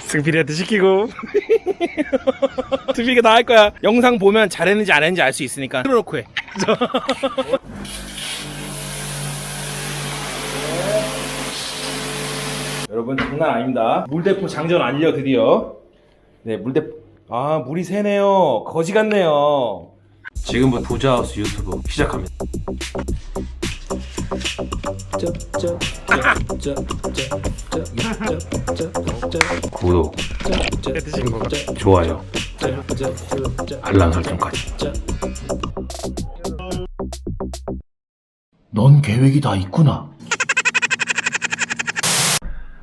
승필이한테 시키고. 승필이가 다할 거야. 영상 보면 잘했는지 안 했는지 알 수 있으니까. 틀어놓고 해. 여러분 장난 아닙니다. 물대포 장전 완료 드디어. 네 물대포. 아 물이 새네요. 거지 같네요. 지금부터 부자하우스 유튜브 시작합니다 구독 좋아요. 알람 설정까지. 넌 계획이 다 있구나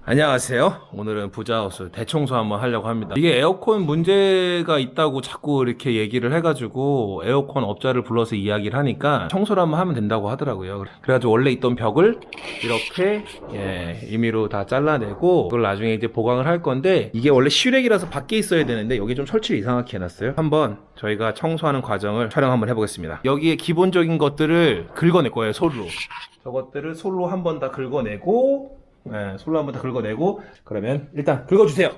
안녕하세요. 오늘은 부자하우스 대청소 한번 하려고 합니다. 이게 에어컨 문제가 있다고 자꾸 이렇게 얘기를 해가지고 에어컨 업자를 불러서 이야기를 하니까 청소를 한번 하면 된다고 하더라고요. 그래가지고 원래 있던 벽을 이렇게 예, 임의로 다 잘라내고 그걸 나중에 이제 보강을 할 건데 이게 원래 실외기라서 밖에 있어야 되는데 여기 좀 설치를 이상하게 해놨어요. 한번 저희가 청소하는 과정을 촬영 한번 해보겠습니다. 여기에 기본적인 것들을 긁어낼 거예요, 솔로. 저것들을 솔로 한번 다 긁어내고 네, 솔로 한번 다 긁어내고 그러면 일단 긁어주세요.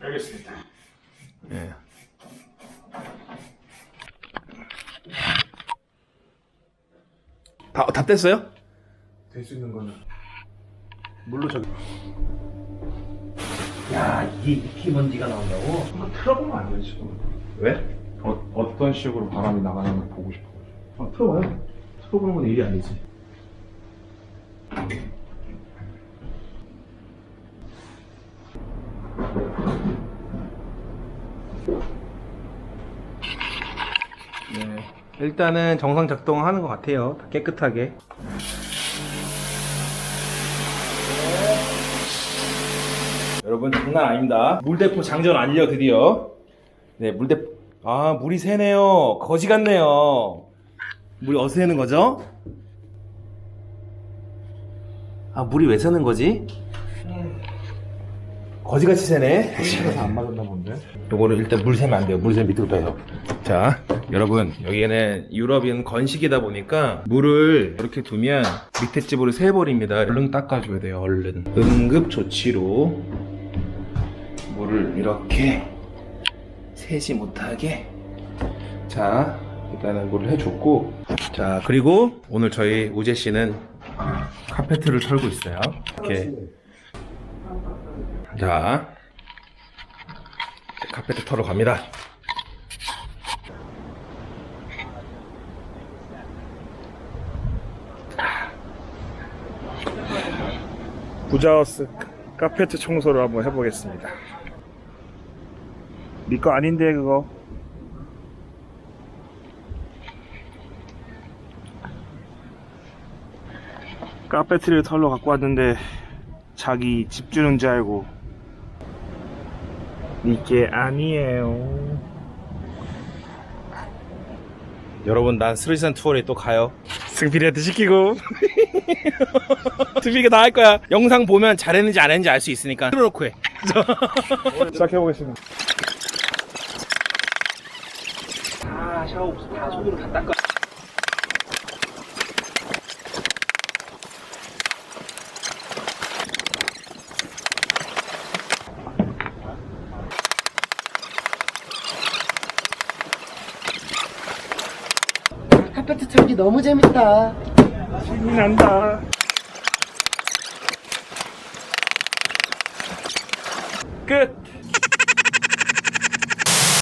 알겠습니다. 예. 다, 다 뗐어요? 될 수 있는 거는 물로 저기. 야, 이게 이렇게 먼지가 나온다고? 한번 틀어보면 안 돼요 지금. 왜? 어, 어떤 식으로 바람이 나가는 걸 보고 싶어. 아, 틀어봐요. 틀어보는 건 일이 아니지. 네. 일단은 정상 작동하는 것 같아요. 다 깨끗하게. 여러분 장난 아닙니다. 물대포 장전 드디어. 네, 물대포. 아, 물이 새네요. 거지 같네요. 물이 어디서 새는 거죠? 아, 물이 왜 새는 거지? 거지같이 새네. 그래서 안 맞았나 본데. 요거는 일단 물 새면 안 돼요. 물 새면 밑으로 빼요. 자, 여러분, 여기는 유럽인 건식이다 보니까 물을 이렇게 두면 밑에 집으로 새버립니다. 얼른 닦아줘야 돼요, 얼른. 응급 조치로 물을 이렇게 새지 못하게. 자, 일단은 물을 해줬고. 자, 그리고 오늘 저희 우재 씨는 카페트를 털고 있어요. 이렇게. 자, 카페트 털어 갑니다. 부자하우스 카페트 청소를 한번 해보겠습니다. 니거 아닌데 그거. 카페트를 털러 갖고 왔는데 자기 집 주는 줄 알고 이게 아니에요. 여러분 난 스리산 투어에 또 가요. 승필이한테 시키고. 승필이가 다할 거야. 영상 보면 잘했는지 안 했는지 알 수 있으니까. 틀어놓고 해. 시작해 보겠습니다. 다 샤워 다 손으로 다 닦아 카페트 털기 너무 재밌다. 신이 난다. 끝